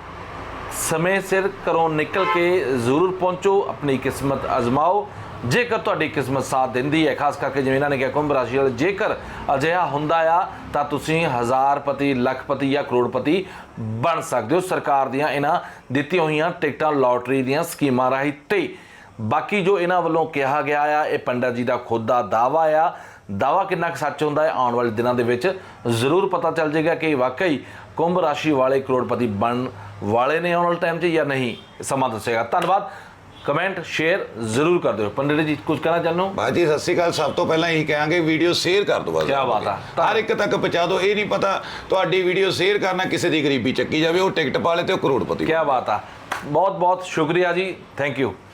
ਸਮੇਂ ਸਿਰ ਘਰੋਂ ਨਿਕਲ ਕੇ ਜ਼ਰੂਰ ਪਹੁੰਚੋ, ਆਪਣੀ ਕਿਸਮਤ ਅਜ਼ਮਾਓ। ਜੇਕਰ ਤੁਹਾਡੀ ਕਿਸਮਤ ਸਾਥ ਦਿੰਦੀ ਹੈ, ਖਾਸ ਕਰਕੇ ਜਿਵੇਂ ਇਹਨਾਂ ਨੇ ਕਿਹਾ, ਕੁੰਭ ਰਾਸ਼ੀ ਵਾਲੇ, ਜੇਕਰ ਅਜਿਹਾ ਹੁੰਦਾ ਆ, ਤਾਂ ਤੁਸੀਂ ਹਜ਼ਾਰਪਤੀ, ਲੱਖਪਤੀ ਜਾਂ ਕਰੋੜਪਤੀ ਬਣ ਸਕਦੇ ਹੋ। ਸਰਕਾਰ ਦੀਆਂ ਇਹਨਾਂ ਦਿੱਤੀਆਂ ਹੋਈਆਂ ਟਿਕਟਾਂ ਲੋਟਰੀ ਦੀਆਂ ਸਕੀਮਾਂ ਰਾਹੀਂ ਤੇ। ਬਾਕੀ ਜੋ ਇਹਨਾਂ ਵੱਲੋਂ ਕਿਹਾ ਗਿਆ ਆ, ਇਹ ਪੰਡਤ ਜੀ ਦਾ ਖੁਦ ਦਾ ਦਾਵਾ ਆ। ਦਾਵਾ ਕਿੰਨਾ ਕੁ ਸੱਚ ਹੁੰਦਾ ਹੈ, ਆਉਣ ਵਾਲੇ ਦਿਨਾਂ ਦੇ ਵਿੱਚ ਜ਼ਰੂਰ ਪਤਾ ਚੱਲ ਜਾਏਗਾ ਕਿ ਵਾਕਈ ਕੁੰਭ ਰਾਸ਼ੀ ਵਾਲੇ ਕਰੋੜਪਤੀ ਬਣ ਵਾਲੇ ਨੇ ਆਉਣ ਵਾਲੇ ਟਾਈਮ 'ਚ ਜਾਂ ਨਹੀਂ। ਸਮਾਂ ਦੱਸੇਗਾ। ਧੰਨਵਾਦ। ਕਮੈਂਟ ਸ਼ੇਅਰ ਜ਼ਰੂਰ ਕਰ ਦਿਓ। ਪੰਡਿਤ ਜੀ ਕੁਝ ਕਹਿਣਾ ਚਾਹੁੰਦੇ ਹੋ? ਬਾਜੀ ਸਤਿ ਸ਼੍ਰੀ ਅਕਾਲ। ਸਭ ਤੋਂ ਪਹਿਲਾਂ ਇਹੀ ਕਹਾਂਗੇ ਵੀਡੀਓ ਸ਼ੇਅਰ ਕਰ ਦਿਓ ਬਸ। ਕਿਆ ਬਾਤ ਆ। ਹਰ ਇੱਕ ਤੱਕ ਪਹੁੰਚਾ ਦਿਓ। ਇਹ ਨਹੀਂ ਪਤਾ ਤੁਹਾਡੀ ਵੀਡੀਓ ਸ਼ੇਅਰ ਕਰਨਾ ਕਿਸੇ ਦੀ ਗਰੀਬੀ ਚੱਕੀ ਜਾਵੇ ਉਹ ਟਿਕਟ ਪਾ ਲੇ ਤੇ ਉਹ ਕਰੋੜਪਤੀ ਕੀ ਬਾਤ ਆ। ਬਹੁਤ ਬਹੁਤ ਸ਼ੁਕਰੀਆ ਜੀ। Thank you